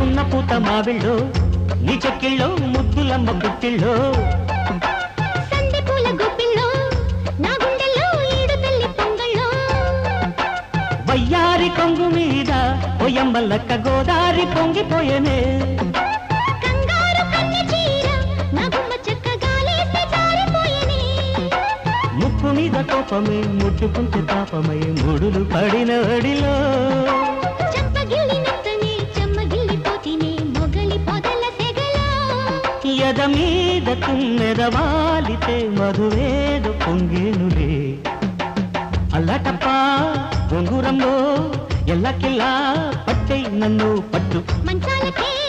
ఉన్న పూత మావిళ్ళో నీ చెక్కిళ్ళో ముద్దులమ్మ పొంగళ్ళో వయ్యారి కొంగు మీద పొయ్యమ్మలక్క గోదారి పొంగిపోయేనే ముక్కు మీద కోపమే ముట్టుకుంటే తాపమై ముడులు పడిన వడిలో ఎద మీద తుమ్మెదవాలితే మధువేద పొంగేనులే. అల్లటప్ప గొంగురంలో ఎల్లకిల్లా పట్టై నన్ను పట్టు. మంచాలకే